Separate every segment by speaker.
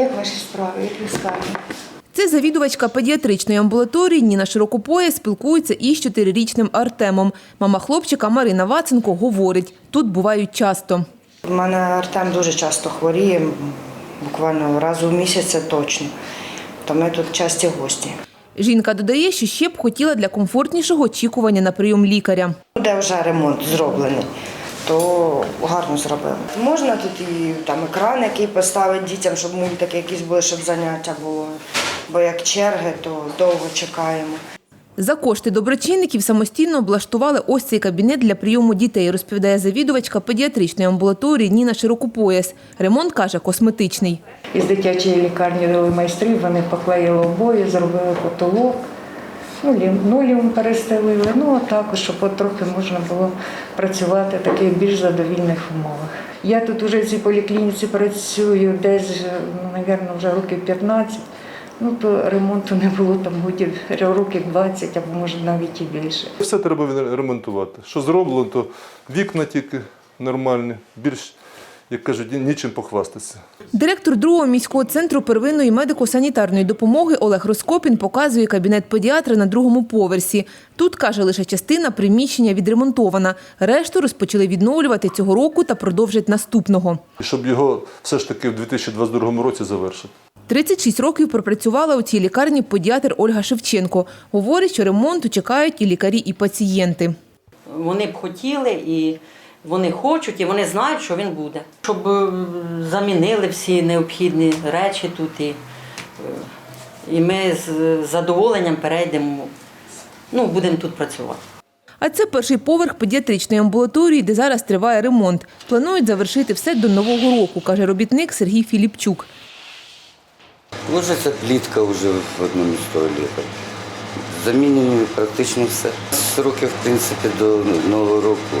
Speaker 1: Як ваші справи, як лікарні?
Speaker 2: Це завідувачка педіатричної амбулаторії Ніна Широкопоя спілкується із чотирирічним Артемом. Мама хлопчика Марина Ваценко говорить, тут бувають часто.
Speaker 1: У мене Артем дуже часто хворіє, буквально раз у місяць точно. То ми тут часті гості.
Speaker 2: Жінка додає, що ще б хотіла для комфортнішого очікування на прийом лікаря.
Speaker 1: Де вже ремонт зроблений, то гарно зробили. Можна тут і там екран, який поставити дітям, щоб мультики якісь були, щоб заняття було. Бо як черги, то довго чекаємо.
Speaker 2: За кошти доброчинників самостійно облаштували ось цей кабінет для прийому дітей, розповідає завідувачка педіатричної амбулаторії Ніна Широкопояс. Ремонт, каже, косметичний.
Speaker 3: Із дитячої лікарні дали майстрів, вони поклеїли обої, зробили потолок, ну, лінолеум перестелили. Ну, а також, щоб трохи можна було працювати в таких більш задовільних умовах. Я тут вже в цій поліклініці працюю десь, ну, мабуть, вже років 15. Ну, то ремонту не було там годів років 20 або може навіть і більше.
Speaker 4: Все треба ремонтувати. Що зроблено, то вікна тільки нормальні, більш, як кажуть, нічим похвастатися.
Speaker 2: Директор другого міського центру первинної медико-санітарної допомоги Олег Роскопін показує кабінет педіатра на другому поверсі. Тут, каже, лише частина приміщення відремонтована. Решту розпочали відновлювати цього року та продовжать наступного.
Speaker 4: Щоб його все ж таки в 2022 році завершити.
Speaker 2: 36 років пропрацювала у цій лікарні педіатр Ольга Шевченко. Говорить, що ремонту чекають і лікарі, і пацієнти.
Speaker 5: Вони б хотіли і вони хочуть, і вони знають, що він буде. Щоб е, замінили всі необхідні речі тут. І, е, і ми з задоволенням перейдемо, ну, будемо тут працювати.
Speaker 2: А це перший поверх педіатричної амбулаторії, де зараз триває ремонт. Планують завершити все до нового року, каже робітник Сергій Філіпчук.
Speaker 6: Ложиться плітка вже в одному з туалетів. Замінюємо практично все. Сроки, в принципі, до Нового року,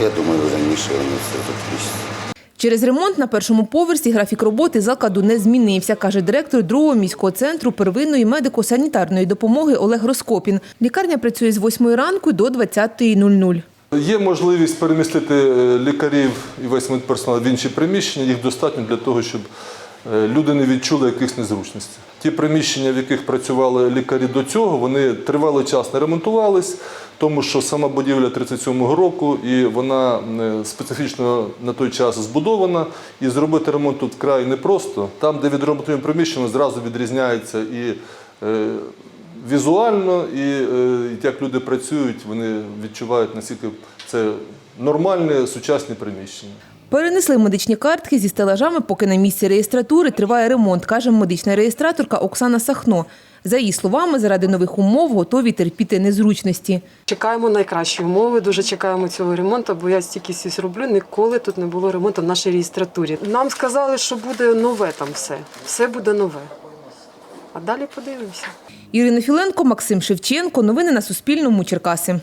Speaker 6: я думаю, раніше воно все закінчиться.
Speaker 2: Через ремонт на першому поверсі графік роботи закладу не змінився, каже директор другого міського центру первинної медико-санітарної допомоги Олег Роскопін. Лікарня працює з 8 ранку до 20.00.
Speaker 4: Є можливість перемістити е, лікарів і весь медперсонал в інші приміщення. Їх достатньо для того, щоб люди не відчули якихось незручностей. Ті приміщення, в яких працювали лікарі до цього, вони тривалий час не ремонтувались, тому що сама будівля 37-го року і вона е, специфічно на той час збудована. І зробити ремонт тут вкрай непросто. Там, де відремонтуємо приміщення, зразу відрізняється і е, візуально, і е, як люди працюють, вони відчувають наскільки це нормальне сучасне приміщення.
Speaker 2: Перенесли медичні картки зі стелажами, поки на місці реєстратури триває ремонт, каже медична реєстраторка Оксана Сахно. За її словами, заради нових умов готові терпіти незручності.
Speaker 7: Чекаємо найкращі умови, дуже чекаємо цього ремонту, бо я стільки сісь роблю, ніколи тут не було ремонту в нашій реєстратурі. Нам сказали, що буде нове там все. Все буде нове. А далі подивимося.
Speaker 2: Ірина Філенко, Максим Шевченко. Новини на Суспільному. Черкаси.